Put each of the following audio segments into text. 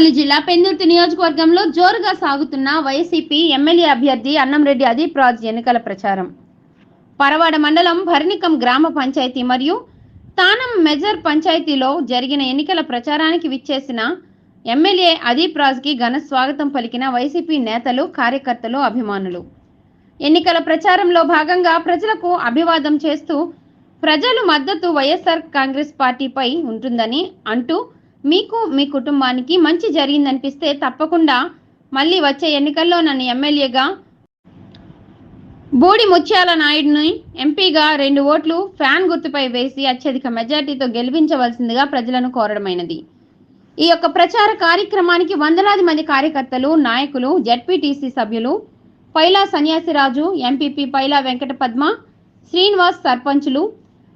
అనకాపల్లి జిల్లా పెందుర్తి నియోజకవర్గంలో జోరుగా సాగుతున్న వైసీపీ ఎమ్మెల్యే అభ్యర్థి అన్నంరెడ్డి అదీప్ రాజ్ ఎన్నికల ప్రచారం. పరవాడ మండలం భరణికం గ్రామ పంచాయతీ మరియు తానం మెజర్ పంచాయతీలో జరిగిన ఎన్నికల ప్రచారానికి విచ్చేసిన ఎమ్మెల్యే అదీప్ రాజ్కి ఘన స్వాగతం పలికిన వైసీపీ నేతలు కార్యకర్తలు అభిమానులు. ఎన్నికల ప్రచారంలో భాగంగా ప్రజలకు అభివాదం చేస్తూ ప్రజలు మద్దతు వైఎస్ఆర్ కాంగ్రెస్ పార్టీపై ఉంటుందని అంటూ మీకు మీ కుటుంబానికి మంచి జరిగిందనిపిస్తే తప్పకుండా మళ్ళీ వచ్చే ఎన్నికల్లో నన్ను ఎమ్మెల్యేగా బూడి ముత్యాల నాయుడుని ఎంపీగా రెండు ఓట్లు ఫ్యాన్ గుర్తుపై వేసి అత్యధిక మెజార్టీతో గెలిపించవలసిందిగా ప్రజలను కోరడమైనది. ఈ యొక్క ప్రచార కార్యక్రమానికి వందలాది మంది కార్యకర్తలు నాయకులు జడ్పీటీసీ సభ్యులు పైలా సన్యాసిరాజు ఎంపీపీ పైలా వెంకట పద్మ శ్రీనివాస్ సర్పంచులు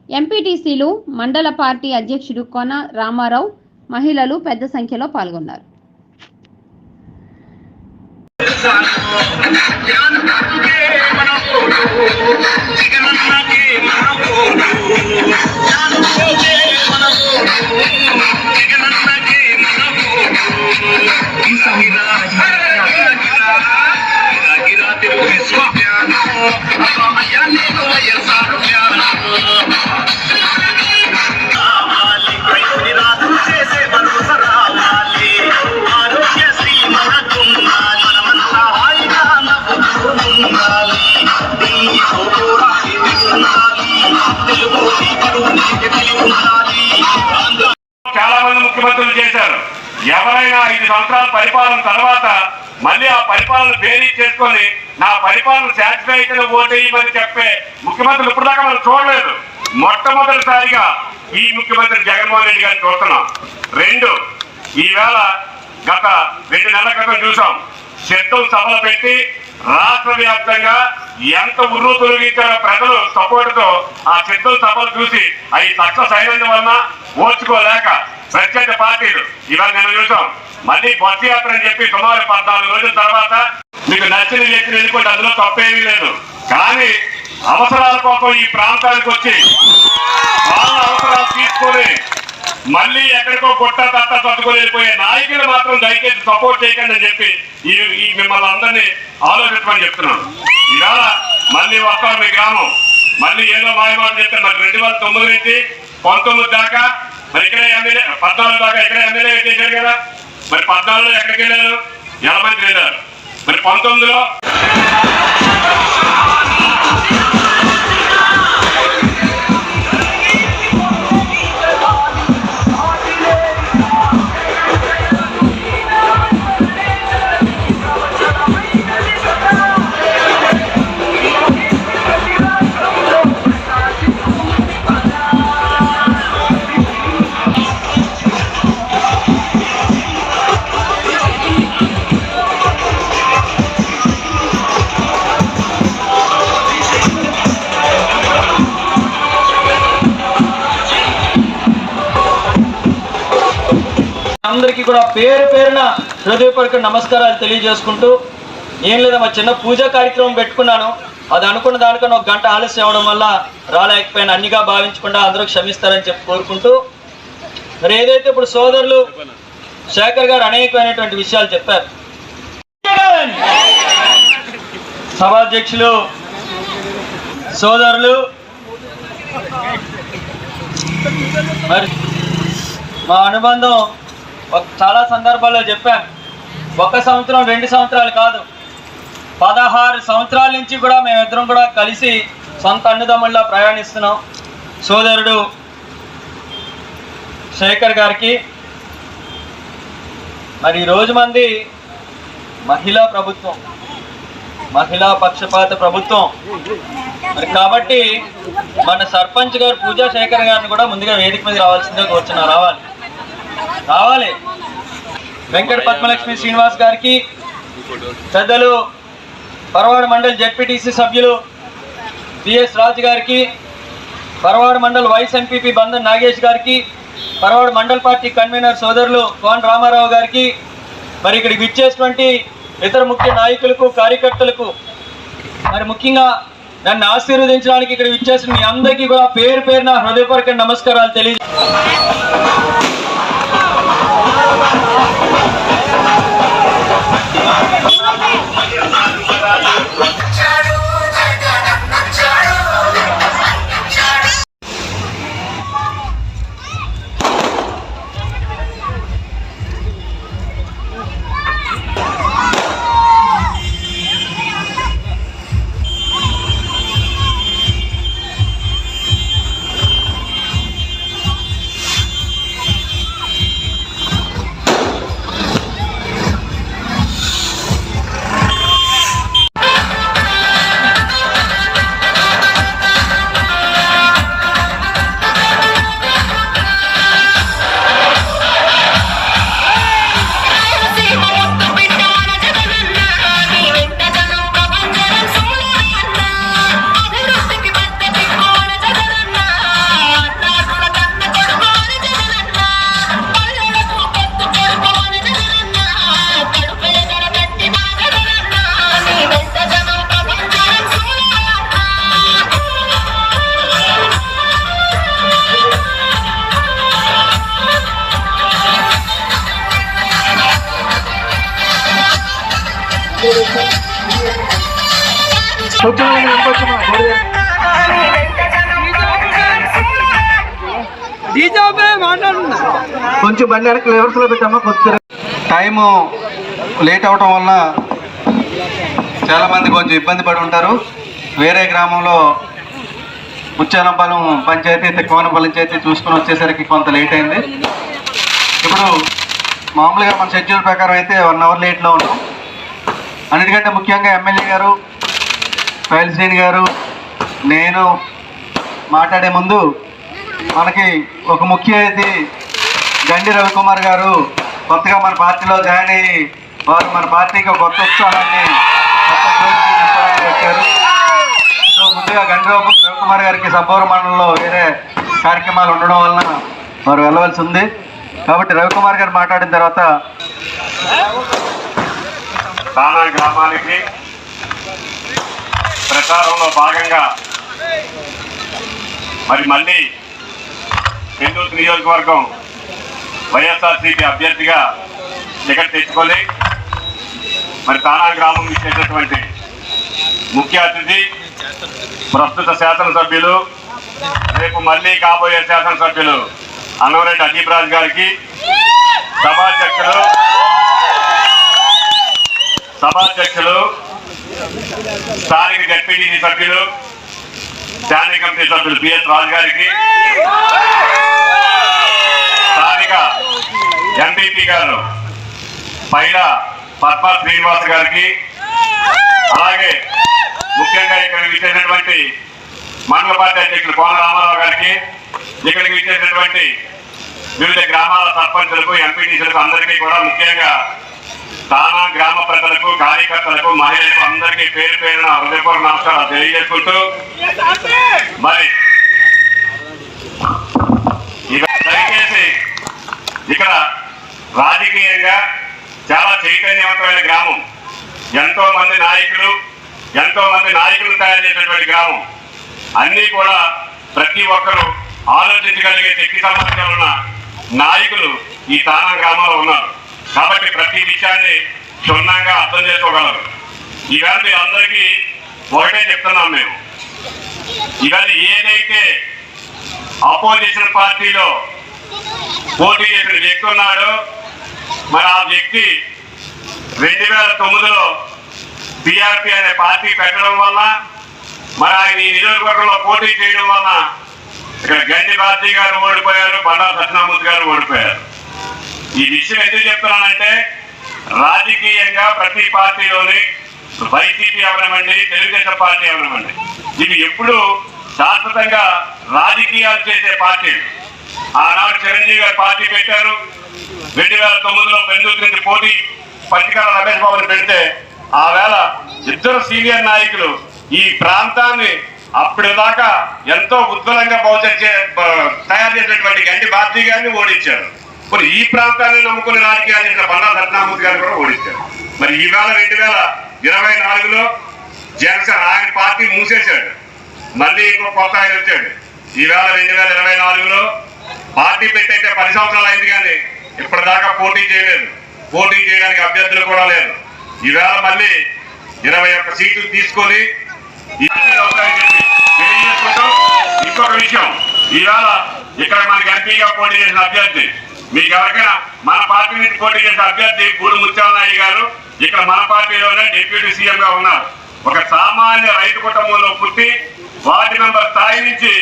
ఎంపీటీసీలు మండల పార్టీ అధ్యక్షుడు కొన రామారావు మహిళలు పెద్ద సంఖ్యలో పాల్గొన్నారు. చేశారు. ఎవరైనా ఐదు సంవత్సరాల పరిపాలన తర్వాత మళ్ళీ ఆ పరిపాలన బేరీ చేసుకొని నా పరిపాలన సాటిస్ఫై అయితే ఓటేయమని చెప్పే ముఖ్యమంత్రులు ఇప్పటిదాకా మనం చూడలేదు. మొట్టమొదటిసారిగా ఈ ముఖ్యమంత్రి జగన్మోహన్ రెడ్డి గారిని చూస్తున్నాం. రెండు ఈవేళ గత రెండు నెలల క్రితం చూసాం. శబ్దం సభలు పెట్టి రాష్ట్ర వ్యాప్తంగా ఎంత ఉర్రు తొలగించారో ప్రజలు సపోర్ట్తో ఆ శబ్దం సభలు చూసి అవి తక్కువ సైలెంట్ వలన ఓర్చుకోలేక ప్రత్యేక పార్టీలు ఇవాళ నేను చూసాం. మళ్ళీ బస్సు యాత్ర అని చెప్పి సుమారు పద్నాలుగు రోజుల తర్వాత మీకు నచ్చిన వ్యక్తిని ఎన్నుకుంటే అందులో తప్పేమీ లేదు. కానీ అవసరాల కోసం ఈ ప్రాంతానికి వచ్చి వాళ్ళ అవసరాలు తీసుకొని మళ్ళీ ఎక్కడికో గుట్ట తట్ట తట్టుకోలేకపోయే నాయకులు మాత్రం దయచేసి సపోర్ట్ చేయకండి అని చెప్పి ఈ ఈ మిమ్మల్ని అందరినీ ఆలోచించమని చెప్తున్నాను. ఇవాళ మళ్ళీ వస్తాం మీ గ్రామం. మళ్ళీ ఏదో మాయమాట చెప్తే మరి రెండు వేల తొమ్మిది నుంచి పంతొమ్మిది దాకా మరి ఇక్కడే ఎమ్మెల్యే పద్నాలుగు దాకా ఇక్కడే ఎమ్మెల్యే చేశారు కదా. మరి పద్నాలుగులో ఎక్కడికి వెళ్ళారు? ఎలమంచి వెళ్ళారు. మరి పంతొమ్మిదిలో అందరికీ కూడా పేరు పేరున హృదయపూర్వక నమస్కారాలు తెలియజేసుకుంటూ ఏం లేదు మా చిన్న పూజా కార్యక్రమం పెట్టుకున్నాను. అది అనుకున్న దానికన్నా ఒక గంట ఆలస్యం అవ్వడం వల్ల రాలేకపోయినా. అన్నిగా భావించకుండా అందరూ క్షమిస్తారని చెప్పి కోరుకుంటూ మరి ఏదైతే ఇప్పుడు సోదరులు శేఖర్ గారు అనేకమైనటువంటి విషయాలు చెప్పారు. సభాధ్యక్షులు సోదరులు మరి మా అనుబంధం చాలా సందర్భాల్లో చెప్పాను. ఒక సంవత్సరం రెండు సంవత్సరాలు కాదు. పదహారు సంవత్సరాల నుంచి కూడా మేమిద్దరం కూడా కలిసి సొంత అన్నదమ్ముల్లా ప్రయాణిస్తున్నాం. సోదరుడు శేఖర్ గారికి. మరి ఈ రోజు మంది మహిళా ప్రభుత్వం మహిళా పక్షపాత ప్రభుత్వం. మరి కాబట్టి మన సర్పంచ్ గారు పూజా శేఖర్ గారిని కూడా ముందుగా వేదిక మీద రావాల్సిందే వచ్చిన రావాలి. రావాలి వెంకట పద్మలక్ష్మి శ్రీనివాస్ గారికి పెద్దలు పరవాడ మండల్ జెడ్పీటీసీ సభ్యులు పిఎస్ రాజు గారికి పరవాడ మండల్ వైస్ ఎంపీపీ బంధన్ నాగేష్ గారికి పరవాడ మండల్ పార్టీ కన్వీనర్ సోదరులు కోన్ రామారావు గారికి మరి ఇక్కడికి విచ్చేసినటువంటి ఇతర ముఖ్య నాయకులకు కార్యకర్తలకు మరి ముఖ్యంగా నన్ను ఆశీర్వదించడానికి ఇక్కడ విచ్చేసిన మీ అందరికీ కూడా పేరు పేరున హృదయపూర్వక నమస్కారాలు తెలియ కొంచెం బండి లో పెట్టామా కొద్దిగా టైము లేట్ అవటం వల్ల చాలా మంది కొంచెం ఇబ్బంది పడి ఉంటారు. వేరే గ్రామంలో ముచ్చానంపాలెం పంచాయతీ తిక్కవనపాలెం పంచాయతీ చూసుకుని వచ్చేసరికి కొంత లేట్ అయింది. ఇప్పుడు మామూలుగా మన షెడ్యూల్ ప్రకారం అయితే వన్ అవర్ లేట్లో ఉన్నాం. అన్నిటికంటే ముఖ్యంగా ఎమ్మెల్యే గారు ఫైల్ గారు నేను మాట్లాడే ముందు మనకి ఒక ముఖ్య అయితే గండి రవికుమార్ గారు కొత్తగా మన పార్టీలో జాయిన్ అయ్యి వారు మన పార్టీకి కొత్త ఉత్సాహాన్ని వచ్చారు. సో ముందుగా గండి రవికుమార్ గారికి సబ్బవరం మండలంలో వేరే కార్యక్రమాలు ఉండడం వలన వారు వెళ్ళవలసి ఉంది. కాబట్టి రవికుమార్ గారు మాట్లాడిన తర్వాత తానా గ్రామానికి ప్రచారంలో భాగంగా మరి మళ్ళీ నెల్లూరు నియోజకవర్గం వైఎస్ఆర్సీపీ అభ్యర్థిగా టికెట్ తెచ్చుకొని మరి తానా గ్రామం ఇచ్చేటటువంటి ముఖ్య అతిథి ప్రస్తుత శాసనసభ్యులు రేపు మళ్ళీ కాబోయే శాసనసభ్యులు అన్నవరెడ్డి అదీప్ రాజు గారికి సభాధ్యక్షులు సభాధ్యక్షులు స్థానిక జడ్పీటీసీ సభ్యులు స్టాండింగ్ కమిటీ సభ్యులు పిఎస్ రాజు గారికి ఎంపీపీ గారు పైన పద్మ శ్రీనివాస్ గారికి అలాగే ముఖ్యంగా ఇక్కడికి ఇచ్చేటటువంటి మండల పార్టీ అధ్యక్షులు కోన రామారావు గారికి ఇక్కడికి ఇచ్చేటటువంటి వివిధ గ్రామాల సర్పంచులకు ఎంపీటీసీలకు అందరికీ కూడా ముఖ్యంగా తానా గ్రామ ప్రజలకు కార్యకర్తలకు మహిళలకు అందరికీ పేరు పేరున హృదయపూర్వ నమస్కారాలు తెలియజేసుకుంటూ మరి ఇక దయచేసి ఇక్కడ రాజకీయంగా చాలా చైతన్యవంతమైన గ్రామం. ఎంతో మంది నాయకులు ఎంతో మంది నాయకులు తయారు చేసినటువంటి గ్రామం. అన్నీ కూడా ప్రతి ఒక్కరూ ఆలోచించగలిగే శక్తి సామర్థ్యాలు ఉన్న నాయకులు ఈ తానా గ్రామంలో ఉన్నారు. కాబట్టి ప్రతి విషయాన్ని క్షుణ్ణంగా అర్థం చేసుకోగలరు. ఈవేళ మీ అందరికీ ఒకటే చెప్తున్నాం మేము. ఈవేళ ఏదైతే అపోజిషన్ పార్టీలో పోటీ చేసిన వ్యక్తి ఉన్నాడో మరి ఆ వ్యక్తి రెండు వేల తొమ్మిదిలో బీఆర్పీ అనే పార్టీ పెట్టడం వల్ల మరి ఆయన ఈ నియోజకవర్గంలో పోటీ చేయడం వల్ల ఇక్కడ గండి పార్టీ గారు ఓడిపోయారు బండా సత్యనామూర్తి గారు ఓడిపోయారు. ఈ విషయం ఎందుకు చెప్తున్నానంటే రాజకీయంగా ప్రతి పార్టీలోని వైసీపీ అవనమండి తెలుగుదేశం పార్టీ అవనమండి. ఇవి ఎప్పుడు శాశ్వతంగా రాజకీయాలు చేసే పార్టీలు. ఆనాడు చిరంజీవి గారు పార్టీ పెట్టారు. రెండు వేల తొమ్మిదిలో బెంగళూరు నుంచి పోటీ పత్రికల రమేష్ బాబుని పెడితే ఆ వేళ ఇద్దరు సీనియర్ నాయకులు ఈ ప్రాంతాన్ని అప్పటిదాకా ఎంతో ఉజ్వలంగా భవిష్యత్ చే- తయారు చేసినటువంటి గండి భారతి గారిని ఓడించారు. మరి ఈ ప్రాంతాన్ని నమ్ముకుని రాజకీయాలు చేసిన బండా సత్యనామూర్తి గారు కూడా ఓడించారు. మరి ఈవేళ రెండు వేల ఇరవై నాలుగులో జనసేన ఆయన పార్టీ మూసేశాడు. మళ్ళీ ఇంకో కొత్త ఆయన వచ్చాడు. ఈవేళ రెండు వేల ఇరవై నాలుగులో పార్టీ పెట్టయితే పది సంవత్సరాలు అయింది కానీ ఇప్పటిదాకా పోటీ చేయలేదు. పోటీ చేయడానికి అభ్యర్థులు కూడా లేరు. ఈవేళ మళ్ళీ ఇరవై ఒక్క సీట్లు తీసుకొని ఇంకొక విషయం. ఈవేళ ఇక్కడ మనకి ఎంపీగా పోటీ చేసిన అభ్యర్థి మీకు ఎవరికైనా మన పార్టీ నుంచి పోటీ చేసిన అభ్యర్థి గూడు ముత్యాలనాయుడు గారు ఇక్కడ మన పార్టీలోనే డిప్యూటీ సీఎం గా ఉన్నారు. ఒక సామాన్య రైతు కుటుంబంలో పుట్టి వార్డు మెంబర్ స్థాయి నుంచి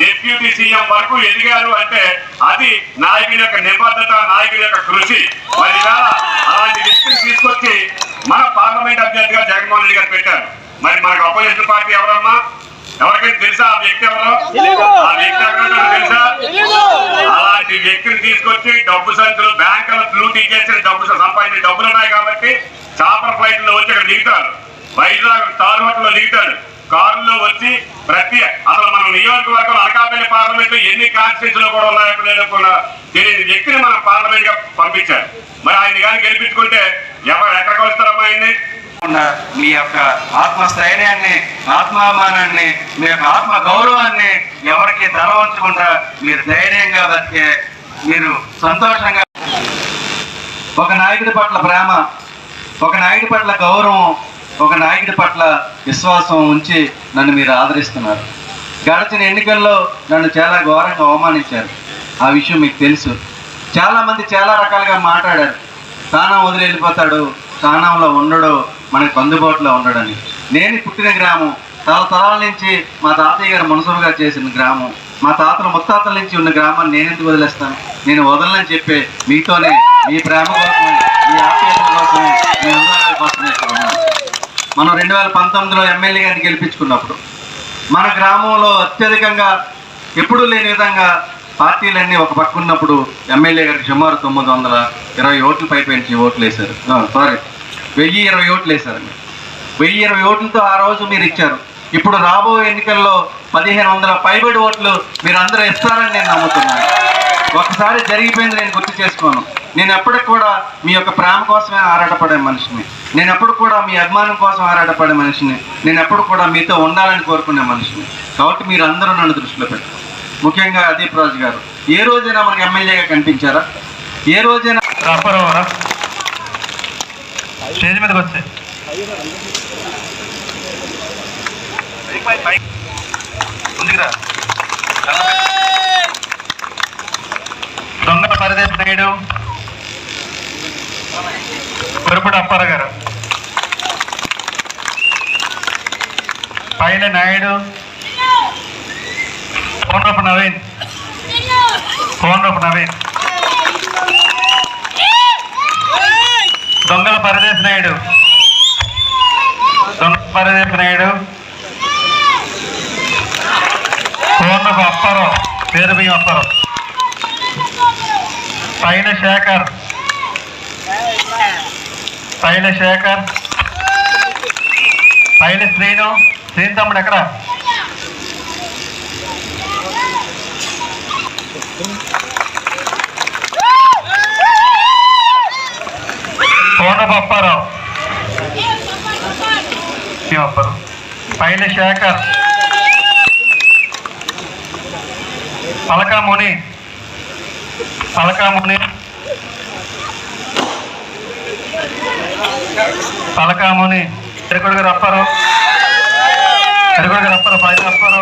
డిప్యూటీ సీఎం వరకు ఎదిగారు అంటే అది నాయకుడి యొక్క నిబద్ధత నాయకుడి యొక్క కృషి. మరి అలాంటి వ్యక్తిని తీసుకొచ్చి మన పార్లమెంట్ అభ్యర్థిగా జగన్మోహన్ రెడ్డి గారు పెట్టారు. మరి మనకు అపోజిషన్ పార్టీ ఎవరమ్మా? ఎవరికైనా తెలుసా? ఆ వ్యక్తి ఎవరో? ఆ వ్యక్తి ఎవరో తెలుసా? అలాంటి వ్యక్తిని తీసుకొచ్చి డబ్బు సంచులు బ్యాంకుల లూటీ చేసిన డబ్బు సంపాదించిన డబ్బులు ఉన్నాయి కాబట్టి చాపర్ ఫ్లైట్లో వచ్చి అక్కడ దిగుతారు. వైజాగ్ స్టార్ హోటల్లో దిగుతాడు. కారులో వచ్చి ప్రతి అసలు మన నియోజకవర్గం అనకాపల్లి పార్లమెంట్ ఎన్ని కాన్స్టిట్యూన్స్ కూడా ఉన్నాయో లేదో కూడా తెలియని వ్యక్తిని మనం పార్లమెంట్గా పంపించారు మరి ఆయన కానీ గెలిపించుకుంటే ఎవరు ఎక్కడికి వస్తారమ్మా ఆయన్ని? మీ యొక్క ఆత్మస్థైర్యాన్ని ఆత్మాభిమానాన్ని మీ యొక్క ఆత్మ గౌరవాన్ని ఎవరికి తలవంచకుండా మీరు ధైర్యంగా బతికే మీరు సంతోషంగా ఒక నాయకుడి పట్ల ప్రేమ ఒక నాయకుడి పట్ల గౌరవం ఒక నాయకుడి పట్ల విశ్వాసం ఉంచి నన్ను మీరు ఆదరిస్తున్నారు. గడిచిన ఎన్నికల్లో నన్ను చాలా ఘోరంగా అవమానించారు. ఆ విషయం మీకు తెలుసు. చాలామంది చాలా రకాలుగా మాట్లాడారు. స్థానం వదిలి వెళ్ళిపోతాడు స్థానంలో ఉండడు మనకు అందుబాటులో ఉండడని. నేను పుట్టిన గ్రామం తరతరాల నుంచి మా తాతయ్య గారు మనసులుగా చేసిన గ్రామం. మా తాతల ముత్తాతల నుంచి ఉన్న గ్రామాన్ని నేను ఎందుకు వదిలేస్తాను? నేను వదలని చెప్పే మీతోనే మీ ప్రేమ కోసమే మీ ఆప్యాయత కోసమే మీ అందరి కోసమే మనం రెండు వేల పంతొమ్మిదిలో ఎమ్మెల్యే గారిని గెలిపించుకున్నప్పుడు మన గ్రామంలో అత్యధికంగా ఎప్పుడూ లేని విధంగా పార్టీలన్నీ ఒక పక్క ఉన్నప్పుడు ఎమ్మెల్యే గారికి సుమారు తొమ్మిది వందల ఇరవై ఓట్లు పైపెంచి ఓట్లు వేశారు. సారీ వెయ్యి ఇరవై ఓట్లు వేశారండి. వెయ్యి ఇరవై ఓట్లతో ఆ రోజు మీరు ఇచ్చారు. ఇప్పుడు రాబోయే ఎన్నికల్లో పదిహేను వందల పైబడి ఓట్లు మీరు అందరూ ఇస్తారని నేను నమ్ముతున్నాను. ఒకసారి జరిగిపోయింది నేను గుర్తు చేసుకోను. నేను ఎప్పటికి కూడా మీ యొక్క ప్రేమ కోసమే ఆరాటపడే మనిషిని. నేను ఎప్పుడు కూడా మీ అభిమానం కోసం ఆరాటపడే మనిషిని. నేను ఎప్పుడు కూడా మీతో ఉండాలని కోరుకునే మనిషిని. కాబట్టి మీరు అందరూ నన్ను దృష్టిలో పెట్టారు ముఖ్యంగా అదీప్ రాజు గారు. ఏ రోజైనా మనకి ఎమ్మెల్యేగా కనిపించారా? ఏ రోజైనా స్టేజ్ మీదకి వచ్చే. ముందుకురా. దొంగ పరదేశ్ కొరుపుడు అప్పార గారు. పైన నాయుడు కోనరపు నవీన్ కోనరపు నవీన్. దొంగల పరదేశ్ నాయుడు దొంగ పరదేశ్ నాయుడు. కోనరపు అప్పారావు పేరు బియ్యం అప్పారావు. పైన శేఖర్ పైన శేఖర్. పైన శ్రీను. శ్రీను తమ్ముడు ఎక్కడ? కోన అప్పారావు బియ్యం పైన శేఖర్. పలకా ముని పలకా ముని పలకా ముని ఎరుకుడు గారు అప్పారు ఎరుకుడు గారు అప్పారు పైన అప్పారు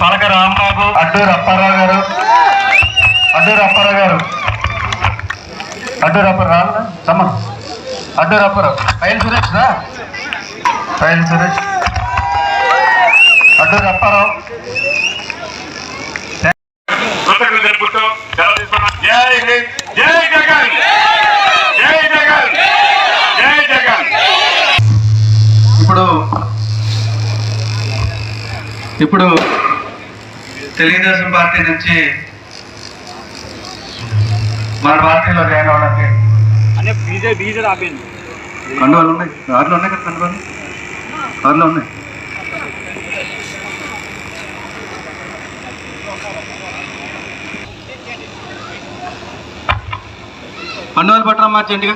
పలక రాంబాబు. అడ్డూరు అప్పారావు గారు. అడ్డూరు అప్పారావు గారు. అడ్డూరు అప్పారు రాళ్ళ సమ్మ అడ్డూరు అప్పారావు పైన సురేష్ రా. పైన సురేష్. అడ్డూరు తీసుకున్నాం జై హింద్. ఇప్పుడు తెలుగుదేశం పార్టీ నుంచి మన పార్టీలో జాయిన్ అవడానికి కండువాలు ఉన్నాయి. కార్లో ఉన్నాయి కదా కండువాలు కార్లో ఉన్నాయి. కండువాలు పట్టడం మార్చండిగా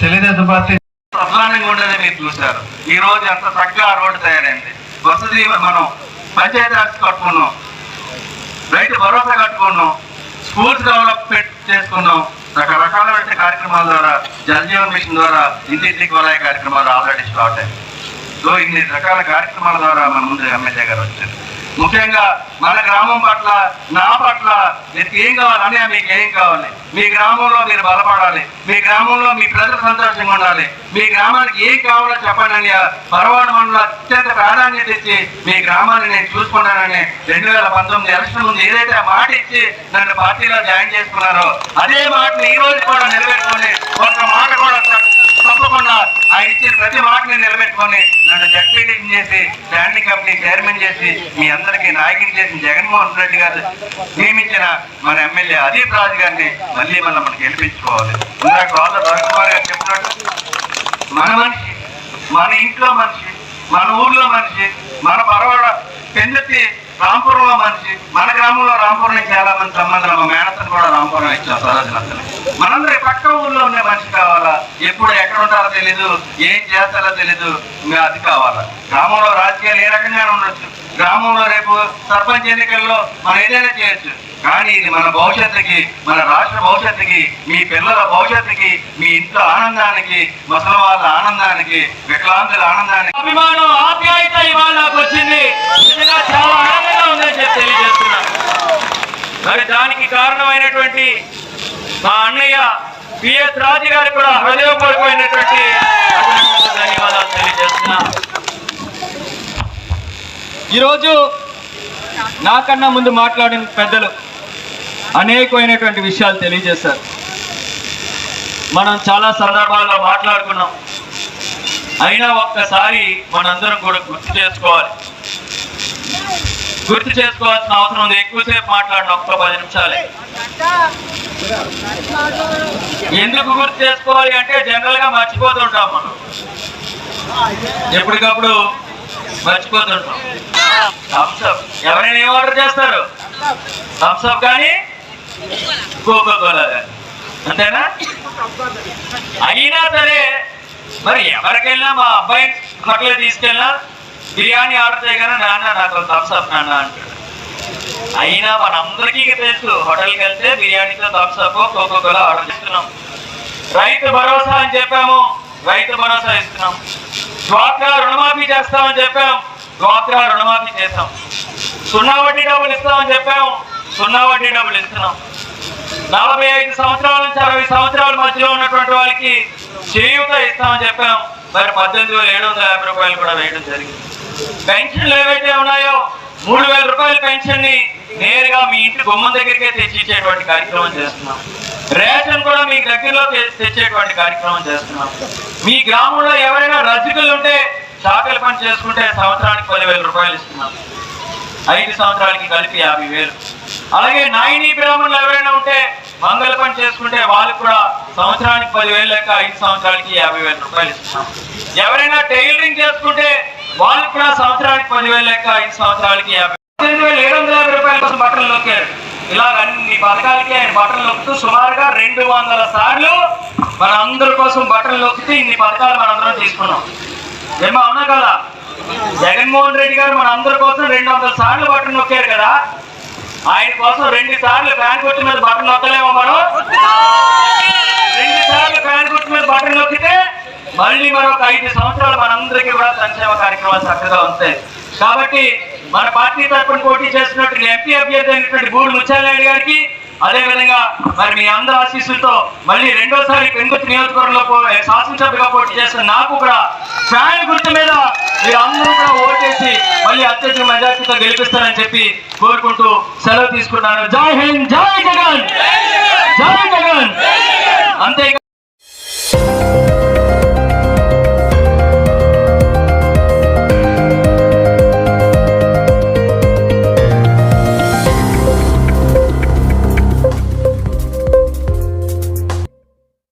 తెలుగుదేశం పార్టీ ప్రధానంగా ఉండేది మీరు చూశారు. ఈ రోజు ఎంత చక్కగా రోడ్డు తయారైంది. వసతి మనం పంచాయతీ రాజ్ కట్టుకున్నాం. రైతు భరోసా కట్టుకున్నాం. స్కూల్స్ డెవలప్మెంట్ చేసుకున్నాం. రకరకాలైన కార్యక్రమాల ద్వారా జల్ జీవన్ మిషన్ ద్వారా ఇంటింటికి వలయ కార్యక్రమాలు ఆల్రెడీ స్టార్ట్ అయ్యాయి. సో ఇన్ని రకాల కార్యక్రమాల ద్వారా మన ముందు ఎమ్మెల్యే గారు వచ్చారు. ముఖ్యంగా మన గ్రామం పట్ల నా పట్ల మీకు ఏం కావాలి అనే మీకు ఏం కావాలి? మీ గ్రామంలో మీరు బలపడాలి. మీ గ్రామంలో మీ ప్రజలు సంతోషంగా ఉండాలి. మీ గ్రామానికి ఏం కావాలో చెప్పండి అని పరవాడ మండలం అత్యంత ప్రాధాన్యత ఇచ్చి మీ గ్రామాన్ని నేను చూసుకున్నానని రెండు వేల పంతొమ్మిది ఎలక్షన్ ముందు ఏదైతే మాట ఇచ్చి నన్ను పార్టీలో జాయిన్ చేసుకున్నారో అదే మాటను ఈ రోజు కూడా నెరవేర్చుకొని ఒక మాట కూడా తప్పకుండా ఆ ఇచ్చిన ప్రతి మాటని నిలబెట్టుకొని నన్ను జడ్పీటీ చేసి స్టాండింగ్ కమిటీ చైర్మన్ చేసి మీ అందరికీ నాయకుని చేసిన జగన్మోహన్ రెడ్డి గారు నియమించిన మన ఎమ్మెల్యే అదీప్ రాజు గారిని మళ్ళీ మనం మనకి గెలిపించుకోవాలి. ఇందాక వాళ్ళ రవికుమార్ గారు చెప్పినట్టు మన మనిషి మన ఇంట్లో మనిషి మన ఊర్లో మనిషి మన పరవాడ పెందతి రాంపురంలో మనిషి మన గ్రామంలో రాంపురం చాలా మంది సంబంధాలు మా మేనత్తను కూడా రాంపురం ఇచ్చాం సరోజనతలు మనందరి పక్క ఊళ్ళో ఉండే మనిషి కావాలా? ఎప్పుడు ఎక్కడ ఉంటారో తెలీదు ఏం చేస్తారో తెలీదు ఇంకా అది కావాలా? గ్రామంలో రాజకీయాలు ఏ రకంగా ఉండొచ్చు. గ్రామంలో రేపు సర్పంచ్ ఎన్నికల్లో మనం ఏదైనా చేయొచ్చు. కానీ ఇది మన భవిష్యత్తుకి మన రాష్ట్ర భవిష్యత్తుకి మీ పిల్లల భవిష్యత్తుకి మీ ఇంట్లో ఆనందానికి ముసలి వాళ్ళ ఆనందానికి వికలాంగుల ఆనందానికి. అభిమానం ఆప్యాయత ఇవాళ నాకు వచ్చింది చాలా ఆనందంగా ఉందని చెప్పి తెలియజేస్తున్నా. మరి దానికి కారణమైనటువంటి మా అన్నయ్య పిఎస్ రాజు గారికి కూడా హృదయపూర్వకమైనటువంటి ధన్యవాదాలు తెలియజేస్తున్నా. ఈరోజు నాకన్నా ముందు మాట్లాడిన పెద్దలు అనేకమైనటువంటి విషయాలు తెలియజేశారు. మనం చాలా సందర్భాల్లో మాట్లాడుకున్నాం. అయినా ఒక్కసారి మనందరం కూడా గుర్తు చేసుకోవాలి. గుర్తు చేసుకోవాల్సిన అవసరం ఉంది. ఎక్కువసేపు మాట్లాడిన ఒక్క పది నిమిషాలే. ఎందుకు గుర్తు చేసుకోవాలి అంటే జనరల్గా మర్చిపోతుంటాం మనం. ఎప్పటికప్పుడు మర్చిపోతుంటాం. థమ్స్అప్ ఎవరైనా ఏం ఆర్డర్ చేస్తారు? థమ్స్అప్ కానీ కోకో కోలా కానీ. అంతేనా? అయినా సరే మరి ఎవరికెళ్ళినా మా అబ్బాయి హోటల్ తీసుకెళ్ళినా బిర్యానీ ఆర్డర్ చేయగానే నాన్న నాకు థమ్స్ అప్ నాన్న అంటాడు. అయినా మనందరికీ తెలుసు హోటల్కి వెళ్తే బిర్యానీతో Thums Up Coca Cola order చేస్తున్నాం. రైతు భరోసా అని చెప్పాము రైతు భరోసా ఇస్తున్నాం. డ్వాక్రా రుణమాఫీ చేస్తామని చెప్పాం. డ్వాక్రా రుణమాఫీ చేస్తాం. సున్నా వడ్డీ డబ్బులు ఇస్తామని చెప్పాము. సున్నా వడ్డీ డబ్బులు ఇస్తున్నాం. నలభై ఐదు సంవత్సరాల నుంచి అరవై సంవత్సరాల మధ్యలో ఉన్నటువంటి వాళ్ళకి చేయూత ఇస్తామని చెప్పాం మరి పద్దెనిమిది వేల ఏడు వందల యాభై రూపాయలు కూడా వేయడం జరిగింది. పెన్షన్లు ఏవైతే ఉన్నాయో మూడు వేల రూపాయల పెన్షన్ని నేరుగా మీ ఇంటి గుమ్మం దగ్గరికే తెచ్చిచ్చేటువంటి కార్యక్రమం చేస్తున్నాం. రేషన్ కూడా మీ దగ్గరలో తెచ్చేటువంటి కార్యక్రమం చేస్తున్నాం. మీ గ్రామంలో ఎవరైనా రజకులు ఉంటే చాకలి పని చేసుకుంటే సంవత్సరానికి పదివేల రూపాయలు ఇస్తున్నాం ఐదు సంవత్సరాలకి కలిపి యాభై వేలు. అలాగే నాయని బ్రాహ్మణులు ఎవరైనా ఉంటే మంగళ పని చేసుకుంటే వాళ్ళకి కూడా సంవత్సరానికి పదివేలు లెక్క ఐదు సంవత్సరాలకి యాభై వేల రూపాయలు ఇస్తున్నాం. ఎవరైనా టైలరింగ్ చేసుకుంటే వాళ్ళకి కూడా సంవత్సరానికి పదివేలు లెక్క ఐదు సంవత్సరాలకి యాభై పద్దెనిమిది వేల ఏడు వందల యాభై రూపాయల కోసం బట్టలు నొక్కారు ఇలా అన్ని పథకాలకి ఆయన బట్టలు నొక్కుతూ సుమారుగా రెండు వందల సార్లు మన అందరి కోసం బట్టలు నొక్కితే ఇన్ని పథకాలు మనందరం తీసుకున్నాం. ఏమో అవునా కదా జగన్మోహన్ రెడ్డి గారు మన అందరి కోసం రెండు వందల సార్లు బట్టలు నొక్కారు కదా. ఆయన కోసం రెండు సార్లు ఫ్యాన్ కొట్టి మీద బట్టలు నొక్కలేమో మనం? రెండు సార్లు ఫ్యాన్ కొట్టి మీద బట్టలు నొక్కితే మళ్ళీ మరొక ఐదు సంవత్సరాలు మనందరికీ కూడా సంక్షేమ కార్యక్రమాలు చక్కగా ఉంటాయి. కాబట్టి మన పార్టీ తరఫున పోటీ చేస్తున్నటువంటి ఎంపీ అభ్యర్థి అయినటువంటి బూడి ముత్యాలనాయుడు గారికి అదే విధంగా మరి మీ అందరి ఆశీస్సులతో మళ్ళీ రెండోసారి పెంగుత్ నియోజకవర్గంలో పో- శాసనసభ్యుగా పోటీ చేస్తున్న నాకు కూడా ఫ్యాన్ గుర్తు మీద మీరు అందరూ కూడా ఓటేసి మళ్ళీ అత్యధిక మెజార్టీతో గెలిపిస్తారని చెప్పి కోరుకుంటూ సెలవు తీసుకున్నాను జై హింద్ జై జగన్! జై జగన్! అంతే